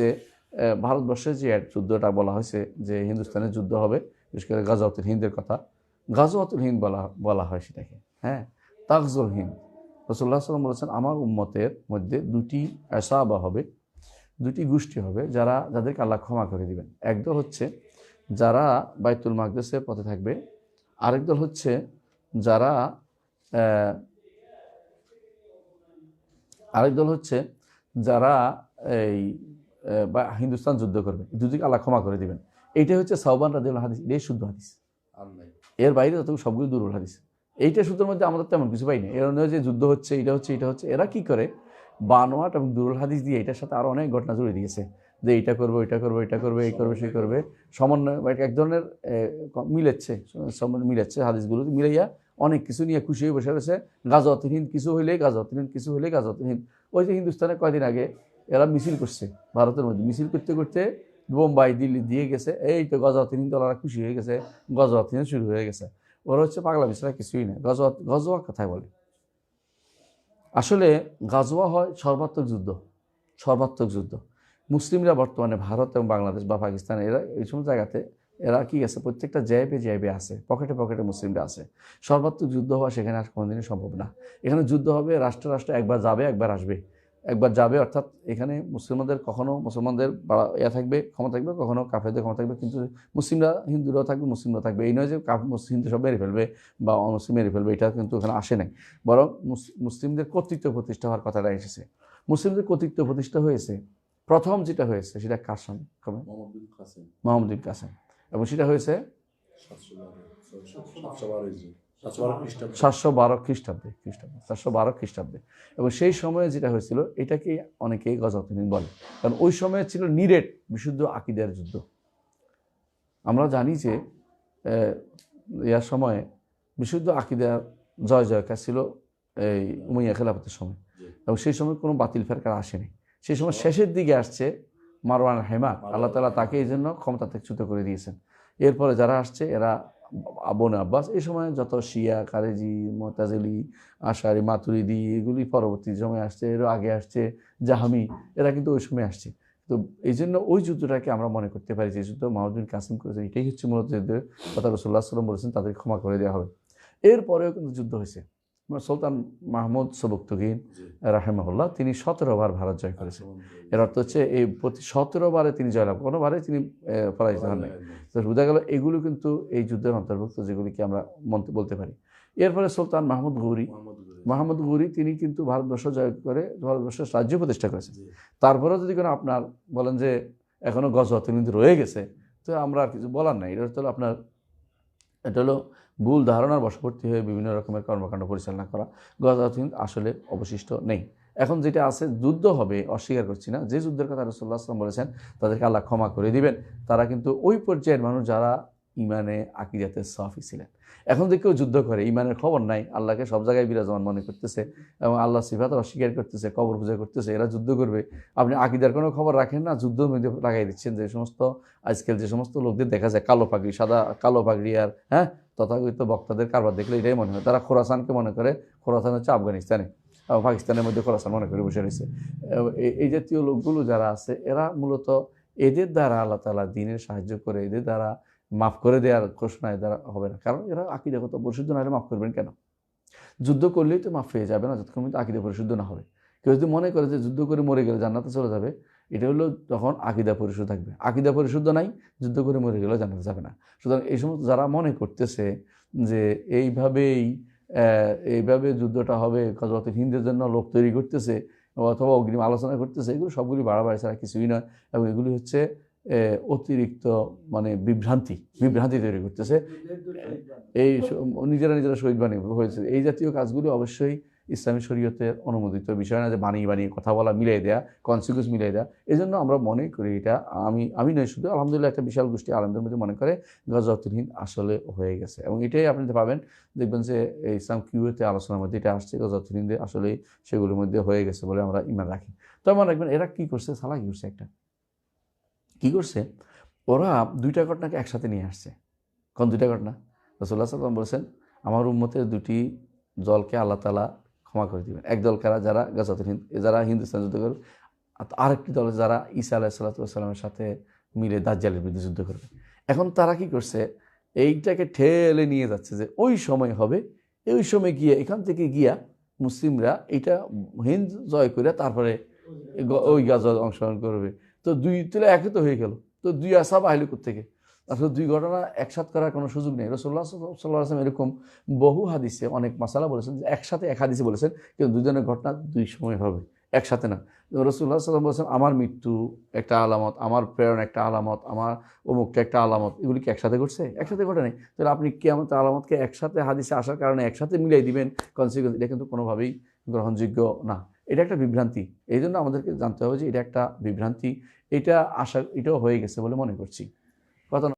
হচ্ছে ভারতবর্ষে যে যুদ্ধটা বলা হয়েছে যে হিন্দুস্তানের যুদ্ধ হবে, বিশেষ করে গাজওয়াতুল হিন্দের কথা গাজওয়াতুল হিন্দ বলা বলা হয় সেটাকে হ্যাঁ? তাকজুল হিন্দ। রসুল্লাহ সাল্লাম বলেছেন আমার উম্মতের মধ্যে দুটি এসাবা হবে, দুটি গোষ্ঠী হবে যারা, যাদেরকে আল্লাহ ক্ষমা করে দিবেন। একদল হচ্ছে যারা বাইতুল মাকদেসের পথে থাকবে, আরেক দল হচ্ছে যারা আরেক দল হচ্ছে যারা এই বা হিন্দুস্তান যুদ্ধ করবে দুদিকে আল্লাহ ক্ষমা করে দিবেন। এইটা হচ্ছে সাহবান রাজিউল হাদিস এটাই শুদ্ধ হাদিস। এর বাইরে যত সবগুলো দুর্বল হাদিস। এইটা সূত্রের মধ্যে আমাদের তেমন কিছু পাই না এর অন্য যে যুদ্ধ হচ্ছে এটা হচ্ছে এটা হচ্ছে এরা কি করে? বানোয়াট এবং দুর্বল হাদিস দিয়ে এটার সাথে আরও অনেক ঘটনা জুড়ে দিয়েছে। যে এইটা করব এটা করব এটা করবে এই করবে সেই করবে। সমন্বয় বা এক ধরনের মিলেচ্ছে সমন্বয় মিলাচ্ছে হাদিসগুলো। মিলাইয়া অনেক কিছু নিয়ে খুশি হয়ে বসে রয়েছে। গাজওয়াতিহীন কিছু হইলেই গাজওয়াতিহীন কিছু হইলেই গাজওয়াতিহীন ওই যে হিন্দুস্তানে কয়দিন আগে এরা মিছিল করছে ভারতের মধ্যে। মিছিল করতে করতে বোম্বাই, দিল্লি দিয়ে গেছে। এই তো গজওয়াতিহীন দলারা খুশি হয়ে গেছে। গজওয়াতিহীন শুরু হয়ে গেছে। ওরা হচ্ছে পাগলা বিছরা কিছুই না। গজওয়া গজওয়া কথায় বলে। আসলে গাজওয়া হয় সর্বাত্মক যুদ্ধ সর্বাত্মক যুদ্ধ। মুসলিমরা বর্তমানে ভারত এবং বাংলাদেশ বা পাকিস্তান, এরা এই সমস্ত জায়গাতে, এরা কি আছে? প্রত্যেকটা জ্যাবে জ্যাবে আছে, পকেটে পকেটে মুসলিমরা আছে। সর্বাত্মক যুদ্ধ হওয়া সেখানে আর কোনোদিনই সম্ভব না। এখানে যুদ্ধ হবে, রাষ্ট্র রাষ্ট্র একবার যাবে, একবার আসবে। একবার যাবে অর্থাৎ এখানে মুসলমানদের কখনো মুসলমানদের ইয়া থাকবে ক্ষমতা থাকবে কখনো কাফেরদের ক্ষমা থাকবে কিন্তু মুসলিমরা হিন্দুরাও থাকবে মুসলিমরা থাকবে। এই নয় যে কাফ মুসলিম হিন্দু সব মেরে ফেলবে বা অমুসলিম মেরে ফেলবে এটা কিন্তু এখানে আসে নাই। বরং মুস- মুসলিমদের কর্তৃত্ব প্রতিষ্ঠা হওয়ার কথাটা এসেছে। মুসলিমদের কর্তৃত্ব প্রতিষ্ঠা হয়েছে প্রথম যেটা হয়েছে সেটা কার কবে মোহাম্মদ কাসেম। এবং সেটা হয়েছে। সাতশো বারো খ্রিস্টাব্দ। খ্রিস্টাব্দে সাতশো বারো খ্রিস্টাব্দে। এবং সেই সময়ে যেটা হয়েছিল এটাকে অনেকেই গজওয়াতিন বলে। কারণ ওই সময়ে ছিল নিরেট বিশুদ্ধ আকিদের যুদ্ধ। আমরা জানি যে ইয়ার সময়ে বিশুদ্ধ আকিদার জয় জয়কার ছিল এই উমাইয়া খেলাফতের সময়। এবং সেই সময় কোনো বাতিল ফেরকার আসেনি। সেই সময় শেষের দিকে আসছে মারওয়ান হেমা আল্লাহ তালা তাকে এই জন্য ক্ষমতা থেকে চ্যুত করে দিয়েছেন। এরপরে যারা আসছে এরা আবন আব্বাস, এই সময় যত শিয়া কারেজি মোতাজিলি, আশারি, মাতুরিদি, এগুলি পরবর্তী সময় আসছে এর আগে আসছে, জাহামি, এরা কিন্তু ওই সময় আসছে। তো এই জন্য ওই যুদ্ধটাকে আমরা মনে করতে পারি যে যুদ্ধ মাহমুদ্দিন কাসিম করেছে এটাই হচ্ছে মূলত কথা রসুল্লাহ সাল্লাম বলেছেন, তাদের ক্ষমা করে দেওয়া হবে। এরপরেও কিন্তু যুদ্ধ হয়েছে। সুলতান মাহমুদ সবুক্তগিন জি। রাহেমাহুল্লাহ তিনি সতেরো বার ভারত জয় করেছেন। এর অর্থ হচ্ছে এই প্রতি সতেরো বারে তিনি জয়লাভ কোনোবারে তিনি পরাজিত হন নাই। তো বোঝা গেল এগুলো কিন্তু এই যুদ্ধের অন্তর্ভুক্ত যেগুলিকে আমরা মন্ত- বলতে পারি। এরপরে সুলতান মাহমুদ গৌরী মাহমুদ গৌরী তিনি কিন্তু ভারতবর্ষ জয় করে ভারতবর্ষের রাজ্য প্রতিষ্ঠা করেছেন। তারপরেও যদি কোনো আপনার বলেন যে এখনও গজওয়াত কিন্তু রয়ে গেছে তো আমরা আর কিছু বলার নাই। এটা হলো আপনার এটা হলো ভুল ধারণার বশবর্তী হয়ে বিভিন্ন রকমের কর্মকাণ্ড পরিচালনা করা। গজাউদ্দিন আসলে অবশিষ্ট নেই। এখন যেটা আছে, যুদ্ধ হবে, অস্বীকার করছি না। যে যুদ্ধের কথা রসুল্লাহ আসলাম বলেছেন, তাদেরকে আল্লাহ ক্ষমা করে দিবেন। তারা কিন্তু ওই পর্যায়ের মানুষ যারা ইমানে আকিদাতে সাফি ছিলেন। এখন যে কেউ যুদ্ধ করে, ইমানের খবর নাই, আল্লাহকে সব জায়গায় বিরাজমান মনে করতেছে এবং আল্লাহ সিফাত অস্বীকার করতেছে, কবর পূজা করতেছে, এরা যুদ্ধ করবে। আপনি আকিদার কোনো খবর রাখেন না, যুদ্ধের মধ্যে লাগাই দিচ্ছেন যে সমস্ত আজকাল যে সমস্ত লোকদের দেখা যায়, কালো পাগড়ি, সাদা, কালো পাগড়ি আর হ্যাঁ তথাকথিত বক্তাদের কারবার দেখলে এটাই মনে হয়। তারা খোরাসানকে মনে করে, খোরাসান হচ্ছে আফগানিস্তানে পাকিস্তানের মধ্যে খোরাসান মনে করে বসে রয়েছে। এই জাতীয় লোকগুলো যারা আছে, এরা মূলত এদের দ্বারা আল্লাহ তালা দিনের সাহায্য করে, এদের দ্বারা মাফ করে দেওয়ার ঘোষণায় দ্বারা হবে না। কারণ এরা আকিদাগত পরিশুদ্ধ না হলে মাফ করবেন কেন? যুদ্ধ করলেই তো মাফ হয়ে যাবে না, যতক্ষণ পর্যন্ত আকিদা পরিশুদ্ধ না হবে। কেউ যদি মনে করে যে যুদ্ধ করে মরে গেলে জান্নাতে চলে যাবে, এটা হলো তখন আকিদা পরিশুদ্ধ থাকবে। আকিদা পরিশুদ্ধ নাই, যুদ্ধ করে মরে গেলেও জান্নাতে যাবে না। সুতরাং এই সমস্ত যারা মনে করতেছে যে এইভাবেই এইভাবে যুদ্ধটা হবে কজরত হিন্দের জন্য লোক তৈরি করতেছে, অথবা অগ্রিম আলোচনা করতেছে, এগুলো সবগুলি বাড়াবাড়ি ছাড়া কিছুই নয়। এবং এগুলি হচ্ছে অতিরিক্ত মানে বিভ্রান্তি বিভ্রান্তি তৈরি করতেছে। এই নিজেরা নিজেরা শহীদ বানিয়ে হয়েছে। এই জাতীয় কাজগুলি অবশ্যই ইসলামী শরীয়তের অনুমোদিত বিষয় না যে বানিয়ে বানিয়ে কথা বলা মিলিয়ে দেয়া কনসিকুয়েন্স মিলিয়ে দেয়া। এই জন্য আমরা মনে করি এটা, আমি আমি নয়, শুধু আলহামদুলিল্লাহ একটা বিশাল গোষ্ঠী আলমদের মধ্যে মনে করে গজওয়াতুল হিন্দ আসলে হয়ে গেছে। এবং এটাই আপনি পাবেন দেখবেন যে ইসলাম কিউতে আলোচনার মধ্যে এটা আসছে গজওয়াতুল হিন্দে আসলে সেগুলোর মধ্যে হয়ে গেছে বলে আমরা ইমান রাখি। তো আমার রাখবেন, এরা কি করছে? সালা করছে একটা। কি করছে? ওরা দুইটা ঘটনাকে একসাথে নিয়ে আসছে। কোন দুইটা ঘটনা? রসুল্লাহ সাল্লাম বলেছেন, আমার উম্মতের দুটি দলকে আল্লাহ তালা ক্ষমা করে দিবেন। এক দল কারা? যারা গাজাতুল হিন্দ যারা হিন্দুস্তান যুদ্ধ করবে, আর আরেকটি দল যারা ঈসা আলাহ সাল্লাতামের সাথে মিলে দাজ্জালের বিরুদ্ধে যুদ্ধ করবে। এখন তারা কি করছে? এইটাকে ঠেলে নিয়ে যাচ্ছে যে, ওই সময় হবে, ওই সময় গিয়ে, এখান থেকে গিয়া মুসলিমরা এটা হিন্দ জয় করে তারপরে ওই গাজা অংশগ্রহণ করবে। তো দুই তাহলে একে তো হয়ে গেল। তো দুই আসাব আইলে থেকে আসলে দুই ঘটনা একসাথ করার কোনো সুযোগ নেই। রসোল্লা সাল্লাহ আসলাম এরকম বহু হাদিসে অনেক মাসালা বলেছেন যে একসাথে এক হাদিসে বলেছেন, কিন্তু দুজনের ঘটনা দুই সময় হবে, একসাথে না। রসুল্লাহ সাল্লাম বলেছেন, আমার মৃত্যু একটা আলামত, আমার প্রেরণ একটা আলামত, আমার অমুকটা একটা আলামত। এগুলি কি একসাথে ঘটছে? একসাথে ঘটে নাই। তাহলে আপনি কি আমার আলামতকে একসাথে হাদিসে আসার কারণে একসাথে মিলিয়ে দিবেন কনসিকুয়েন্স এটা কিন্তু কোনোভাবেই গ্রহণযোগ্য না। এটা একটা বিভ্রান্তি। এই জন্য আমাদেরকে জানতে হবে যে এটা একটা বিভ্রান্তি। এটা আশা, এটাও হয়ে গেছে বলে মনে করছি। কথা